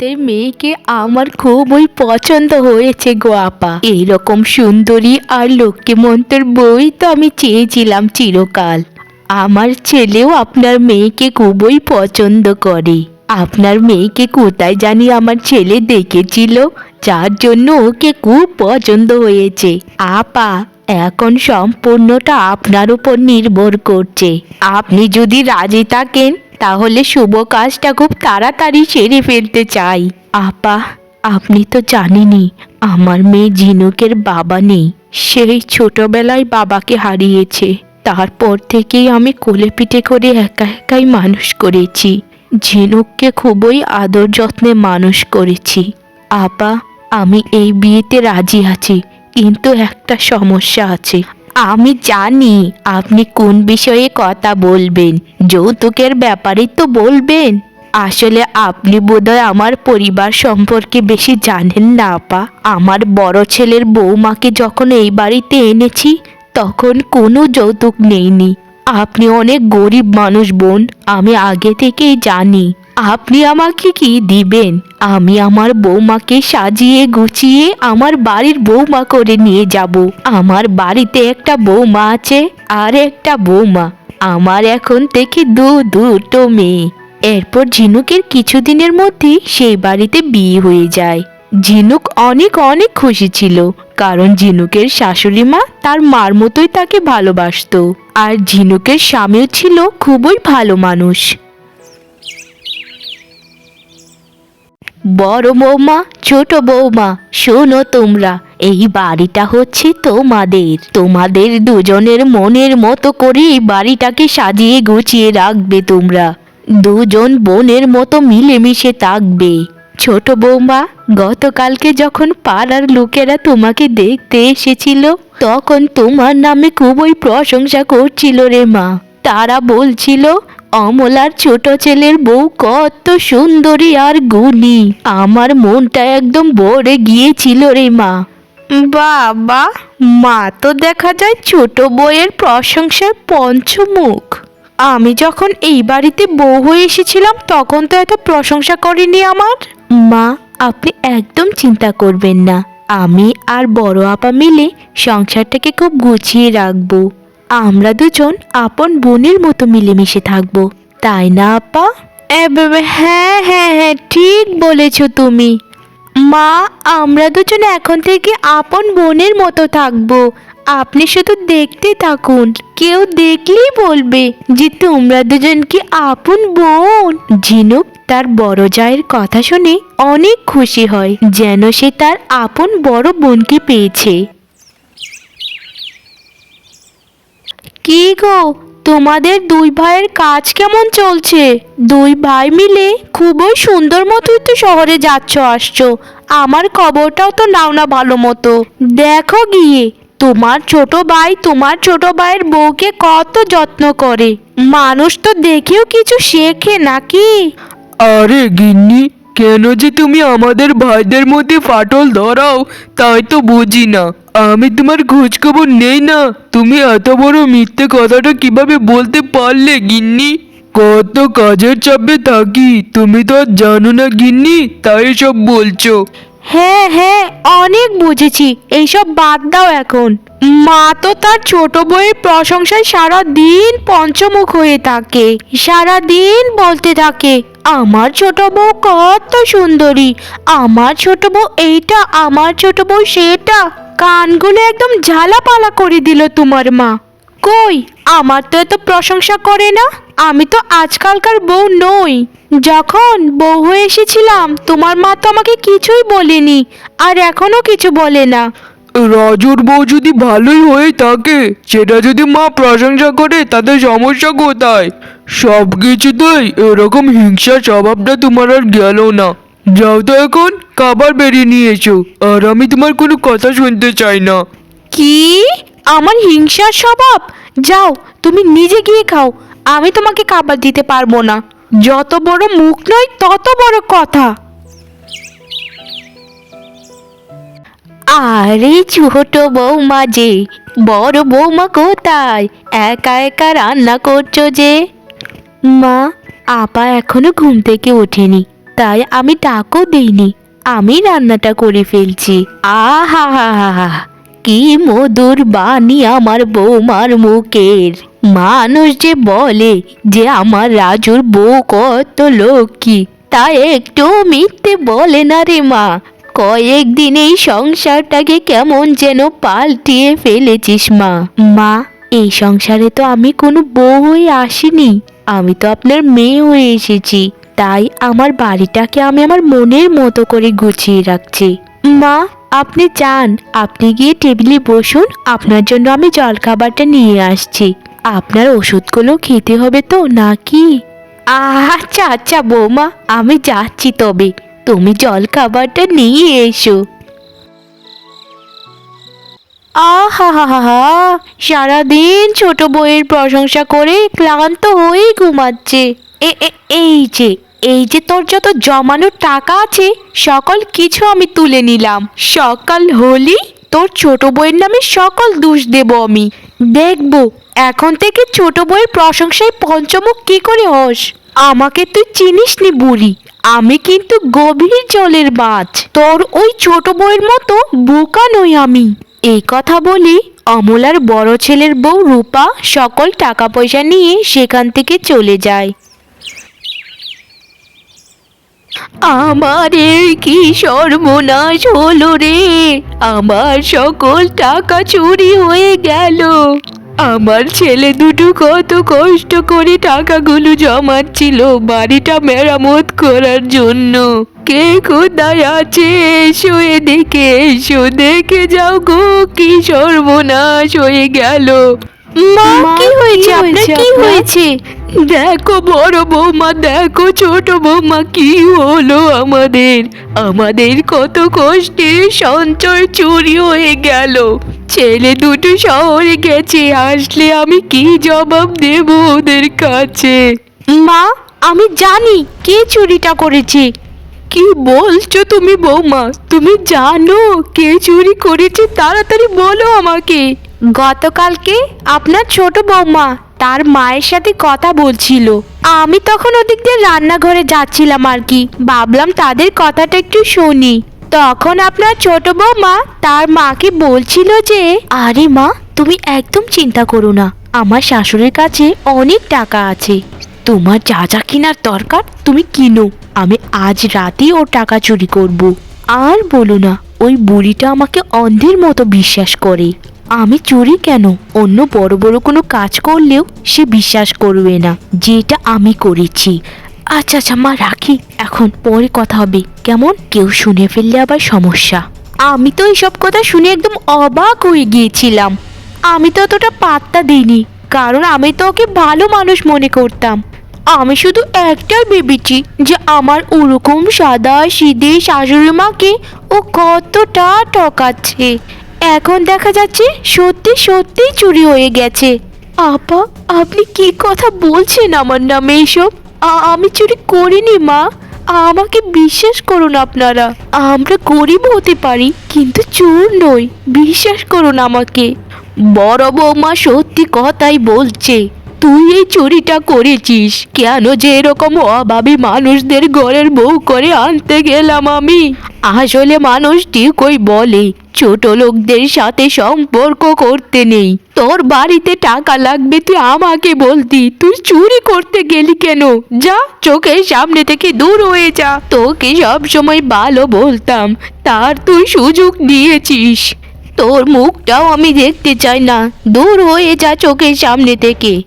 আপনাদের মেয়েকে আমার খুবই পছন্দ হয়েছে গো আপা। এরকম সুন্দরী আর লক্ষ্মীমন্তর বই তো আমি চেয়েছিলাম চিরকাল। আমার ছেলেও আপনার মেয়েকে খুবই পছন্দ করে। আপনার মেয়েকে কোথায় জানি আমার ছেলে দেখেছিল, যার জন্য ওকে খুব পছন্দ হয়েছে। আপা, এখন সম্পূর্ণটা আপনার উপর নির্ভর করছে। আপনি যদি রাজি থাকেন তাহলে শুভ কাজটা খুব তাড়াতাড়ি সেরে ফেলতে চাই। আপা, আপনি তো জানেনই, আমার মেয়ে ঝিনুকের বাবা নেই। সেই ছোটবেলায় বাবাকে হারিয়েছে। তারপর থেকেই আমি কোলে পিঠে করে একা একাই মানুষ করেছি। ঝিনুককে খুবই আদর যত্নে মানুষ করেছি। আপা, আমি এই বিয়েতে রাজি আছি, কিন্তু একটা সমস্যা আছে। আমি জানি আপনি কোন বিষয়ে কথা বলবেন, যৌতুকের ব্যাপারে তো বলবেন। আসলে আপনি বোধহয় আমার পরিবার সম্পর্কে বেশি জানেন না, আপা। আমার বড় ছেলের বৌমাকে যখন এই বাড়িতে এনেছি, তখন কোনো যৌতুক নেইনি। আপনি অনেক গরিব মানুষ বোন, আমি আগে থেকেই জানি। আপনি আমাকে কি দিবেন? আমি আমার বৌমাকে সাজিয়ে গুছিয়ে আমার বাড়ির বৌমা করে নিয়ে যাব। আমার বাড়িতে একটা বৌমা আছে আর একটা বৌমা। আমার এখন থেকে দু দুটো মেয়ে। এরপর ঝিনুকের কিছুদিনের মধ্যেই সেই বাড়িতে বিয়ে হয়ে যায়। ঝিনুক অনেক অনেক খুশি ছিল, কারণ ঝিনুকের শাশুড়ি মা তার মার মতোই তাকে ভালোবাসতো। আর ঝিনুকের স্বামীও ছিল খুবই ভালো মানুষ। বড় বৌমা, ছোট বৌমা, শোনো তোমরা, এই বাড়িটা হচ্ছে তোমাদের। তোমাদের দুজনের মনের মতো করে এই বাড়িটাকে সাজিয়ে গুছিয়ে রাখবে তোমরা। দুজন বোনের মতো মিলেমিশে থাকবে। ছোট বৌমা, গতকালকে যখন পাড়ার লোকেরা তোমাকে দেখতে এসেছিল, তখন তোমার নামে খুবই প্রশংসা করছিল রে মা। তারা বলছিল অমলার ছোট ছেলের বউ কত সুন্দরী আর গুণী। আমার মনটা একদম ভরে গিয়েছিল রে মা। বাবা মা তো দেখা যায় ছোট বউয়ের প্রশংসায় পঞ্চমুখ। আমি যখন এই বাড়িতে বউ হয়ে এসেছিলাম তখন তো এত প্রশংসা করেনি আমার। মা আপনি একদম চিন্তা করবেন না। আমি আর বড় আপা মিলে সংসারটাকে খুব গুছিয়ে রাখব। আমরা দুজন আপন বোনের মতো মিলেমিশে থাকব তাই না আপা? হ্যাঁ হ্যাঁ হ্যাঁ ঠিক বলেছ তুমি। মা আমরা দুজন এখন থেকে আপন বোনের মতো থাকব। আপনি শুধু দেখতে থাকুন কেউ দেখলেই বলবে যে তোমরা দুজন কি আপন বোন। ঝিনুক তার বড় জায়ের কথা শুনে অনেক খুশি হয় যেন সে তার আপন বড় বোনকে পেয়েছে। কি গো? তোমাদের দুই ভাইয়ের কাজ কেমন চলছে? দুই ভাই মিলে খুবই সুন্দর মতোই তো শহরে যাচ্ছ, আসছো। আমার খবরটাও তো নাও না ভালো মতো। দেখো গিয়ে, তোমার ছোট ভাই তোমার ছোট ভাইয়ের বউকে কত যত্ন করে। মানুষ তো দেখেও কিছু শেখে নাকি? আরে গিন্নি, কেন যে তুমি আমাদের ভাইদের মধ্যে ফাটল ধরাও, তাই তো বুঝি না। আমি তোমার খোঁজ খবর নেই না। তুমি এত বড় মিথ্যে কথাটা কীভাবে বলতে পারলে, গিন্নি? কত কাজের চাপে থাকি, তুমি তো আর জানো না গিন্নি, তাই সব বলছো। হ্যাঁ হ্যাঁ অনেক বুঝেছি। এইসব বাদ দাও এখন। মা তো তার ছোট বউয়ের প্রশংসায় সারা দিন পঞ্চমুখ হয়ে থাকে। সারা দিন বলতে থাকে, আমার ছোট বউ কত সুন্দরী। আমার ছোট বউ এইটা, আমার ছোট বউ সেটা। কানগুলো একদম ঝালাপালা করে দিল তোমার মা। কই? আমার তো এত প্রশংসা করে না। আমি তো আজকালকার বউ নই। যখন বউ হয়ে এসেছিলাম তোমার মা তো আমাকে কিছুই বলেনি আর এখনও কিছু বলে না। রাজুর বউ যদি ভালোই হয়ে থাকে সেটা যদি মা প্রশংসা করে তাতে সমস্যা কোথায়? সব কিছুতেই এরকম হিংসার স্বভাবটা তোমার আর গেল না। যাও তো এখন খাবার বেরিয়ে নিয়ে এসো আর আমি তোমার কোনো কথা শুনতে চাই না। কি? আমার হিংসার স্বভাব? যাও, তুমি নিজে গিয়ে খাও। আমি তোমাকে খাবার দিতে পারব না। যত বড় মুখ নয়, তত বড় কথা। আরে ছোট বৌমা যে, বড় বৌমা কোথায়? একা একা রান্না করছ যে? মা, আপা এখনও ঘুম থেকে ওঠেনি, তাই আমি টাকও দেইনি। আমি রান্নাটা করে ফেলছি। আহা হা হা হা। কি মধুর বাণী আমার বৌমার মুখের। মানুষ যে বলে যে আমার রাজুর বউ কত লক্ষ্মী, তা একটু মিথ্যে বলে না রে মা। কয়েকদিন এই সংসারটাকে কেমন যেন পাল্টিয়ে ফেলেছিস মা। মা, এই সংসারে তো আমি কোনো বউ হয়ে আসিনি। আমি তো আপনার মেয়ে হয়ে এসেছি। তাই আমার বাড়িটাকে আমি আমার মনের মতো করে গুছিয়ে রাখছি। মা আপনি যান, আপনি গিয়ে টেবিলে বসুন, আপনার জন্য আমি জলখাবারটা নিয়ে আসছি। আপনার ওষুধগুলো খেতে হবে তো, নাকি? আচ্ছা আচ্ছা বৌমা, আমি যাচ্ছি তবে। তুমি জল খাবারটা নিয়ে এসো। আহা সারাদিন ছোট বউয়ের প্রশংসা করে ক্লান্ত হয়েই ঘুমাচ্ছে। এ- এই যে এই যে তোর যত জমানো টাকা আছে, সকল কিছু আমি তুলে নিলাম। সকাল হলি তোর ছোট বইয়ের নামে সকল দোষ দেব আমি। দেখব, এখন থেকে ছোট বইয়ের প্রশংসায় পঞ্চমুখ কি করে হস? আমাকে তুই চিনিস নি বুড়ি, আমি কিন্তু গভীর জলের মাছ তোর ওই ছোট বইয়ের মতো বোকা নই আমি। এই কথা বলি অমলার বড় ছেলের বউ রূপা সকল টাকা পয়সা নিয়ে সেখান থেকে চলে যায়। আমার এই কি সর্বনাশ হলো রে? আমার সকল টাকা চুরি হয়ে গেল। আমার ছেলে দুটো কত কষ্ট করে টাকাগুলো জমাচ্ছিল বাড়িটা মেরামত করার জন্য। কে কোথায় আছে? এসো এদিকে, এসো, দেখে যাও গো, কি সর্বনাশ হয়ে গেল। মা কি হয়েছে? আপনার কি হয়েছে? দেখো বড় বৌমা দেখো ছোট বৌমা কি হলো আমাদের? আমাদের কত কষ্টে সঞ্চয় চুরি হয়ে গেল। ছেলে দুটো শহরে গেছে আসলে আমি কি জবাব দেব ওদের কাছে? মা আমি জানি কে চুরিটা করেছে। কি বলছো তুমি বৌমা? তুমি জানো কে চুরি করেছে? তাড়াতাড়ি বলো আমাকে। গতকালকে আপনার ছোট বৌমা তার মায়ের সাথে কথা বলছিল। আমি তখন ওদিক দিয়ে রান্নাঘরে যাচ্ছিলাম আর কি। ভাবলাম তাদের কথাটা একটু শুনি। তখন আপনার ছোট বৌমা তার মাকে বলছিল যে, আরে মা, তুমি একদম চিন্তা করো না। আমার শাশুড়ির কাছে অনেক টাকা আছে। তোমার যা যা কেনার দরকার তুমি কিনো। আমি আজ রাতেই ওর টাকা চুরি করব। আর বলো না, ওই বুড়িটা আমাকে অন্ধের মতো বিশ্বাস করে। আমি চুরি কেন? অন্য বড় বড় কোনো কাজ করলেও সে বিশ্বাস করবে না, যেটা আমি করেছি। আচ্ছা আচ্ছা মা, রাখি। এখন পরে কথা হবে। কেমন? কেউ শুনে ফেললে আবার সমস্যা। আমি তো এইসব কথা শুনে একদম অবাক হয়ে গিয়েছিলাম। আমি তো অতটা পাত্তা দিইনি, কারণ আমি তো ওকে ভালো মানুষ মনে করতাম। আমি শুধু একটাই ভেবেছি যে আমার ওরকম সাদা সিদে শাশুড়ি মাকে ও কতটা ঠকাচ্ছে। এখন দেখা যাচ্ছে সত্যি সত্যি চুরি হয়ে গেছে। আপা, আপনি কি কথা বলছেন আমার নামে এইসব আমি চুরি করিনি, মা। আমাকে বিশ্বাস করুন আপনারা। আমরা গরিব হতে পারি, কিন্তু চোর নই। বিশ্বাস করুন আমাকে। বড় বৌমা সত্যি কথাই বলছে, তুই এই চুরিটা করেছিস। কেন যে এরকম অভাবী মানুষদের ঘরের বউ করে আনতে গেলাম আমি? আসলে মানুষ ঠিকই বলে ছোট লোকদের সাথে সম্পর্ক করতে নেই। তোর বাড়িতে টাকা লাগবে, তুই আমাকে বলতি। তুই চুরি করতে গেলি কেন? যা, চোখের সামনে থেকে দূর হয়ে যা। তোকে সব সময় ভালো বলতাম, তার তুই সুযোগ দিয়েছিস। তোর মুখটাও আমি দেখতে চাই না। দূর হয়ে যা চোখের সামনে থেকে।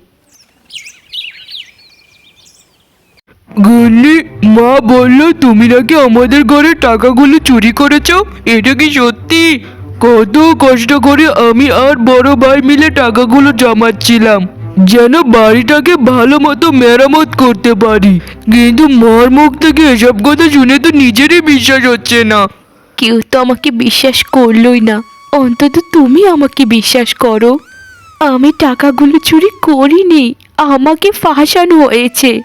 গুন্নি, মা বলল, তুমি নাকি আমাদের ঘরে টাকাগুলো চুরি করেছ? এটা কি সত্যি? কত কষ্ট করে আমি আর বড় ভাই মিলে টাকাগুলো জমাচ্ছিলাম, যেন বাড়িটাকে ভালো মতো মেরামত করতে পারি। কিন্তু মার মুখ থেকে এসব কথা শুনে তো নিজেরই বিশ্বাস হচ্ছে না। কেউ তো আমাকে বিশ্বাস করলোই না। অন্তত তুমি আমাকে বিশ্বাস করো। আমি টাকাগুলো চুরি করিনি, আমাকে ফাঁসানো হয়েছে।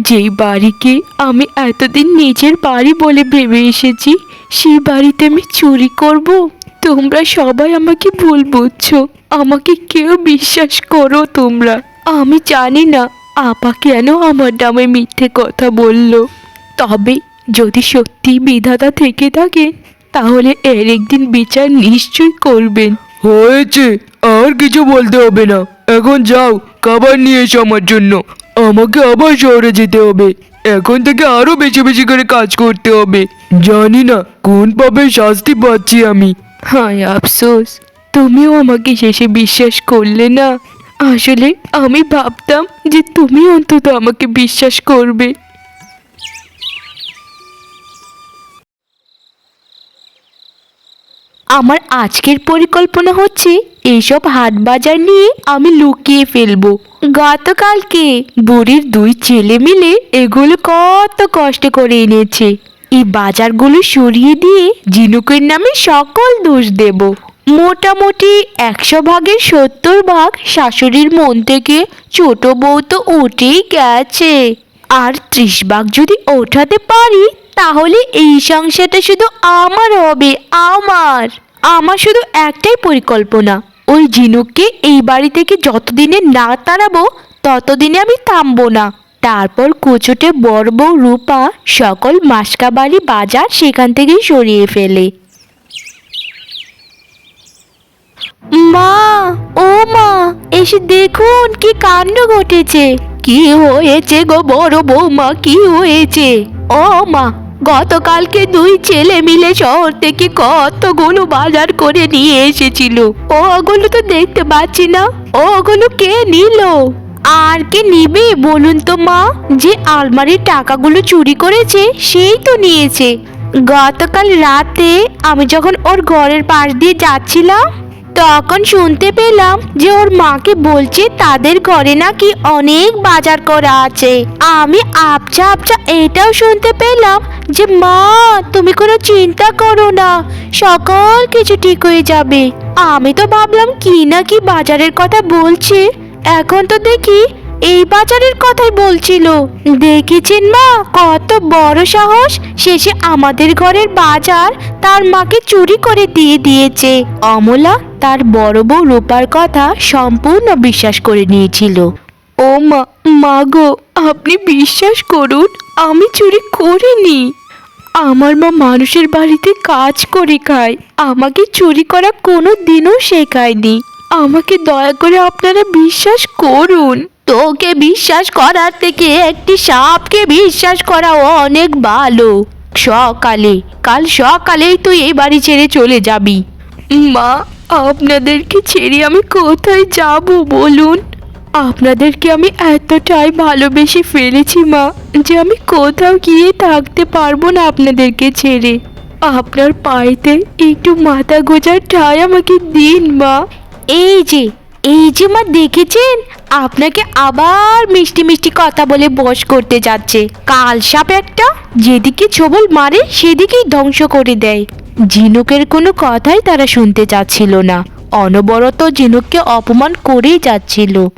যেই বাড়িকে আমি এতদিন নিজের বাড়ি বলে ভেবে এসেছি, সেই বাড়িতে আমি চুরি করব? তোমরা সবাই আমাকে ভুল বুঝছ। আমাকে কেউ বিশ্বাস করো তোমরা। আমি জানি না আপা কেন আমার নামে মিথ্যে কথা বলল। তবে যদি সত্যি বিধাতা থেকে থাকে, তাহলে এর একদিন বিচার নিশ্চয়ই করবেন। হয়েছে, আর কিছু বলতে হবে না। এখন যাও, খাবার নিয়ে এসো আমার জন্য। আমাকে আবার শহরে যেতে হবে। এখন থেকে আরও বেশি বেশি করে কাজ করতে হবে। জানি না, কোন পাবে শাস্তি পাচ্ছি আমি। হায় আফসোস, তুমিও আমাকে শেষে বিশ্বাস করলে না? আসলে আমি ভাবতাম যে তুমি অন্তত আমাকে বিশ্বাস করবে। আমার আজকের পরিকল্পনা হচ্ছে এইসব হাট বাজার নিয়ে আমি লুকিয়ে ফেলব। গতকালকে বুড়ির দুই ছেলে মিলে এগুলো কত কষ্ট করে এনেছে। এই বাজারগুলো সরিয়ে দিয়ে ঝিনুকের নামে সকল দোষ দেব। মোটামুটি একশো ভাগের সত্তর ভাগ শাশুড়ির মন থেকে ছোট বউ তো উঠেই গেছে। আর ত্রিশ ভাগ যদি ওঠাতে পারি, তাহলে এই সংসারটা শুধু আমার হবে, আমার। আমার শুধু একটাই পরিকল্পনা, ওই ঝিনুককে এই বাড়ি থেকে যতদিনে না তাড়াবো, ততদিনে আমি থামবো না। তারপর কুচোটে বড় বউ রূপা সকল মাসকাবাড়ি বাজার সেখান থেকেই সরিয়ে ফেলে। মা, ও মা, এসে দেখুন কি কাণ্ড ঘটেছে। কি হয়েছে গো বড় বৌমা? কি হয়েছে? ও মা, গতকালকে দুই ছেলে মিলে শহর থেকে কতগুলো বাজার করে নিয়ে এসেছিল। ওগুলো তো দেখতে পাচ্ছি না। ওগুলো কে নিল? আর কে নিবে বলুন তো মা? যে আলমারির টাকাগুলো চুরি করেছে, সেই তো নিয়েছে। গতকাল রাতে আমি যখন ওর ঘরের পাশ দিয়ে যাচ্ছিলাম তখন শুনতে পেলাম যে ওর মাকে বলছে তাদের ঘরে নাকি অনেক বাজার করা আছে। আমি আপচা আপচা এটাও শুনতে পেলাম যে, মা, তুমি কোনো চিন্তা করো না, সকল কিছু ঠিক হয়ে যাবে। আমি তো ভাবলাম, কি না কি বাজারের কথা বলছে? এখন তো দেখি এই বাজারের কথাই বলছিল। দেখেছেন মা, কত বড় সাহস শেষে আমাদের ঘরের বাজার তার মাকে চুরি করে দিয়ে দিয়েছে। অমলা তার বড় বউ রূপার কথা সম্পূর্ণ বিশ্বাস করে নিয়েছিল। ও মা মা গো আপনি বিশ্বাস করুন আমি চুরি করিনি। আমার মা মানুষের বাড়িতে কাজ করে খায় আমাকে চুরি করা কোনো দিনও শেখায়নি। আমাকে দয়া করে আপনারা বিশ্বাস করুন। তোকে বিশ্বাস করার থেকে একটি সাপকে বিশ্বাস করা অনেক ভালো। সকালে কাল সকালেই তুই এই বাড়ি ছেড়ে চলে যাবি। মা আপনাদেরকে ছেড়ে আমি কোথায় যাব বলুন? আপনাদেরকে আমি এতটাই ভালোবেসে ফেলেছি, মা, যে আমি কোথাও গিয়ে থাকতে পারব না আপনাদেরকে ছেড়ে। আপনার পায়েতে একটু মাথা গোজার ঠাই আমাকে দিন, মা। এই যে এই যে, মা, দেখেছেন? আপনাকে আবার মিষ্টি মিষ্টি কথা বলে বস করতে যাচ্ছে। কাল সাপ একটা, যেদিকে ছবল মারে, সেদিকেই ধ্বংস করে দেয়। ঝিনুকের কোনো কথাই তারা শুনতে চাচ্ছিল না। অনবরত ঝিনুককে অপমান করেই যাচ্ছিল।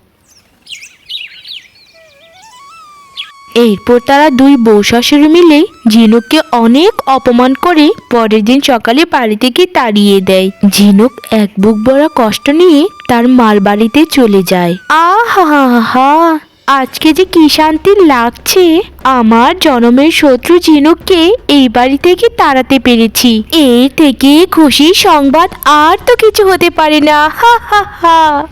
এরপর তারা দুই বউ শাশুড়ি মিলে ঝিনুককে অনেক অপমান করে পরের দিন সকালে বাড়ি থেকে তাড়িয়ে দেয়। ঝিনুক এক বুক বড় কষ্ট নিয়ে তার মার বাড়িতে চলে যায়। আহা হা। আজকে যে কি শান্তি লাগছে, আমার জনমের শত্রু ঝিনুককে এই বাড়ি থেকে তাড়াতে পেরেছি। এর থেকে খুশির সংবাদ আর তো কিছু হতে পারে না। হা হা হা।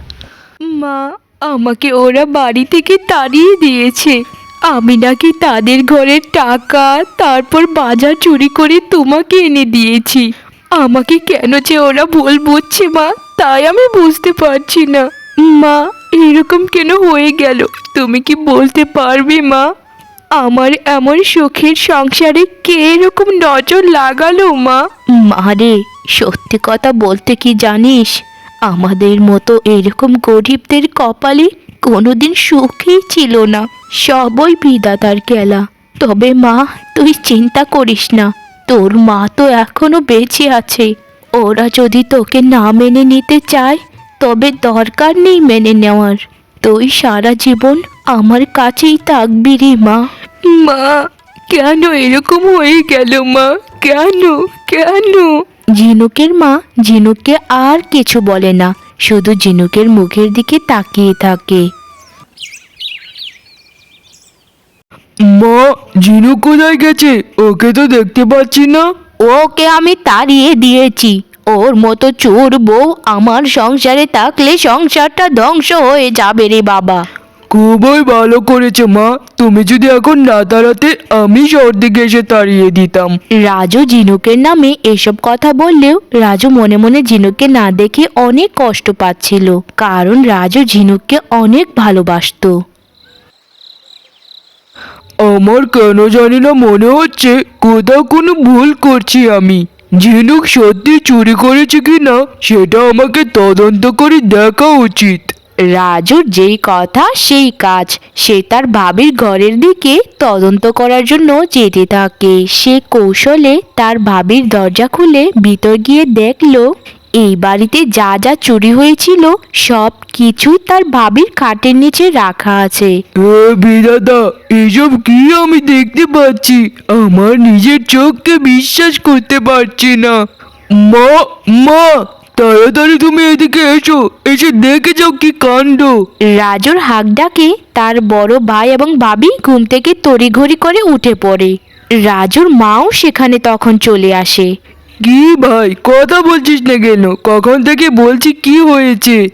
মা, আমাকে ওরা বাড়ি থেকে তাড়িয়ে দিয়েছে। আমি নাকি তাদের ঘরের টাকা, তারপর বাজার চুরি করে তোমাকে এনে দিয়েছি। আমাকে কেন যে ওরা ভুল বুঝছে মা, তাই আমি বুঝতে পারছি না। মা, এরকম কেন হয়ে গেল? তুমি কি বলতে পারবে, মা? আমার এমন সুখের সংসারে কে এরকম নজর লাগালো, মা? মারে সত্যি কথা বলতে কি জানিস? আমাদের মতো এরকম গরিবদের কপালে কোনোদিন সুখই ছিল না। সবই বিদাতার খেলা। তবে মা, তুই চিন্তা করিস না। তোর মা তো এখনও বেঁচে আছে। ওরা যদি তোকে না মেনে নিতে চায়, তবে দরকার নেই মেনে নেওয়ার। তুই সারা জীবন আমার কাছেই থাকবি রে মা। মা কেন এরকম হয়ে গেল মা? কেন? কেন? ঝিনুকের মা ঝিনুককে আর কিছু বলে না শুধু ঝিনুকের মুখের দিকে তাকিয়ে থাকে। মা ঝিনুক কোথায় গেছে? ওকে তো দেখতে পাচ্ছি না। ওকে আমি তাড়িয়ে দিয়েছি। ওর মতো চোর বউ আমার সংসারে থাকলে সংসারটা ধ্বংস হয়ে যাবে রে বাবা। খুবই ভালো করেছে মা। তুমি যদি এখন না তাড়াতে আমি শহর দিকে এসে তাড়িয়ে দিতাম। রাজু ঝিনুকের নামে এসব কথা বললেও রাজু মনে মনে ঝিনুককে না দেখে অনেক কষ্ট পাচ্ছিল কারণ রাজু ঝিনুককে অনেক ভালোবাসতো। আমার কেন জানি না মনে হচ্ছে কোথাও কোনো ভুল করছি আমি। ঝিনুক সত্যি চুরি করেছে কি না সেটা আমাকে তদন্ত করে দেখা উচিত। রাজুর যেই কথা, সেই কাজ। সে তার ভাবির ঘরের দিকে তদন্ত করার জন্য যেতে থাকে। সে কৌশলে তার ভাবির দরজা খুলে ভিতর গিয়ে দেখল এই বাড়িতে যা যা চুরি হয়েছিল সব কিছু তার ভাবির খাটের নিচে রাখা আছে। এ বিদাদা এসব কি আমি দেখতে পাচ্ছি? আমার নিজের চোখকে বিশ্বাস করতে পারছি না। মা মা তাড়াতাড়ি তুমি এদিকে এসো এসে দেখে যাও কি কাণ্ড। রাজুর হাক ডাকে তার বড় ভাই এবং ভাবি ঘুম থেকে তড়িঘড়ি করে উঠে পড়ে। রাজুর মাও সেখানে তখন চলে আসে। কি ভাই? কথা বলছিস না কেন? কখন থেকে বলছি কি হয়েছে?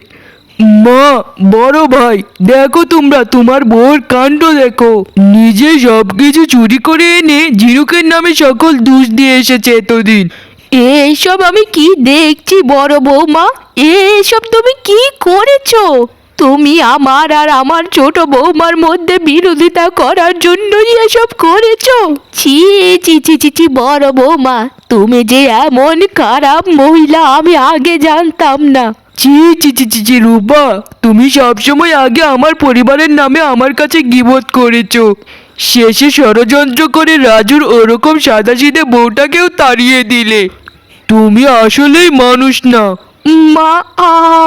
মা, বড় ভাই, দেখো তোমরা, তোমার বউর কাণ্ড দেখো। নিজে সবকিছু চুরি করে এনে ঝিনুকের নামে সকল দোষ দিয়ে এসেছে এতদিন। এসব আমি কি দেখছি বড় বৌমা? এসব তুমি কি করেছ? তুমি আমার আর আমার ছোট বৌমার মধ্যে বিরোধিতা করার জন্যই এসব করেছ? ছি ছি ছি ছি ছি, বড় বৌমা, তুমি যে এমন খারাপ মহিলা আমি আগে জানতাম না। চি চি চি চি চি রূপা, তুমি সবসময় আগে আমার পরিবারের নামে আমার কাছে গিবোধ করেছ। শেষে ষড়যন্ত্র করে রাজুর ওরকম সাদাসিধে বউটাকেও তাড়িয়ে দিলে। তুমি আসলেই মানুষ না। মা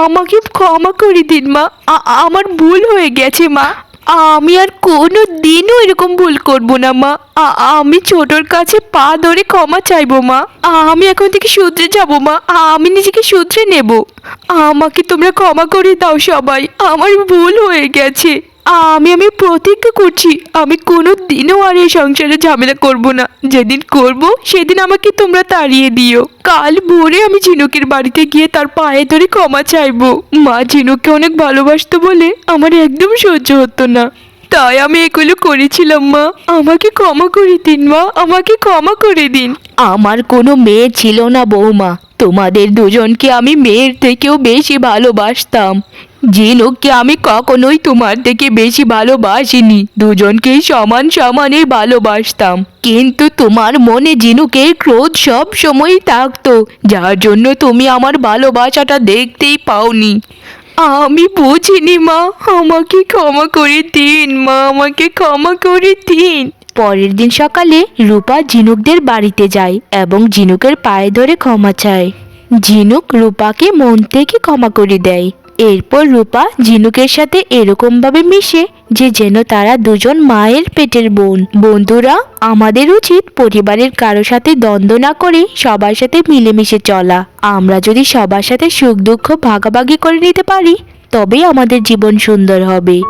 আমাকে ক্ষমা করে দিন, মা। আমার ভুল হয়ে গেছে, মা। আমি আর কোনো দিনও এরকম ভুল করব না, মা। আমি ছোটর কাছে পা ধরে ক্ষমা চাইব, মা। আমি এখন থেকে শুধরে যাব, মা। আমি নিজেকে শুধরে নেব। আমাকে তোমরা ক্ষমা করে দাও সবাই। আমার ভুল হয়ে গেছে। আমি আমি প্রতিজ্ঞা করছি, আমি কোনো দিনও আর এই সংসারে ঝামেলা করব না। যেদিন করব, সেদিন আমাকে তোমরা তাড়িয়ে দিও। কাল ভোরে আমি ঝিনুকের বাড়িতে গিয়ে তার পায়ে ধরে ক্ষমা চাইব। মা ঝিনুককে অনেক ভালোবাসতো বলে আমার একদম সহ্য হতো না। তাই আমি এগুলো করেছিলাম, মা। আমাকে ক্ষমা করে দিন, মা। আমাকে ক্ষমা করে দিন। আমার কোনো মেয়ে ছিল না, বৌমা। তোমাদের দুজনকে আমি মেয়ের থেকেও বেশি ভালোবাসতাম। ঝিনুককে আমি কখনোই তোমার থেকে বেশি ভালোবাসিনি, দুজনকেই সমান সমানে ভালোবাসতাম। কিন্তু তোমার মনে ঝিনুকের ক্রোধ সব সময় থাকতো, যার জন্য তুমি আমার ভালোবাসাটা দেখতেই পাওনি। আমি বুঝিনি মা, আমাকে ক্ষমা করে দিন মা, আমাকে ক্ষমা করে দিন। পরের দিন সকালে রূপা ঝিনুকদের বাড়িতে যায় এবং ঝিনুকের পায়ে ধরে ক্ষমা চায়। ঝিনুক রূপাকে মন থেকে ক্ষমা করে দেয়। এরপর রূপা ঝিনুকের সাথে এরকমভাবে মিশে যে যেন তারা দুজন মায়ের পেটের বোন। বন্ধুরা, আমাদের উচিত পরিবারের কারও সাথে দ্বন্দ্ব না করে সবার সাথে মিলেমিশে চলা। আমরা যদি সবার সাথে সুখ দুঃখ ভাগাভাগি করে নিতে পারি, তবেই আমাদের জীবন সুন্দর হবে।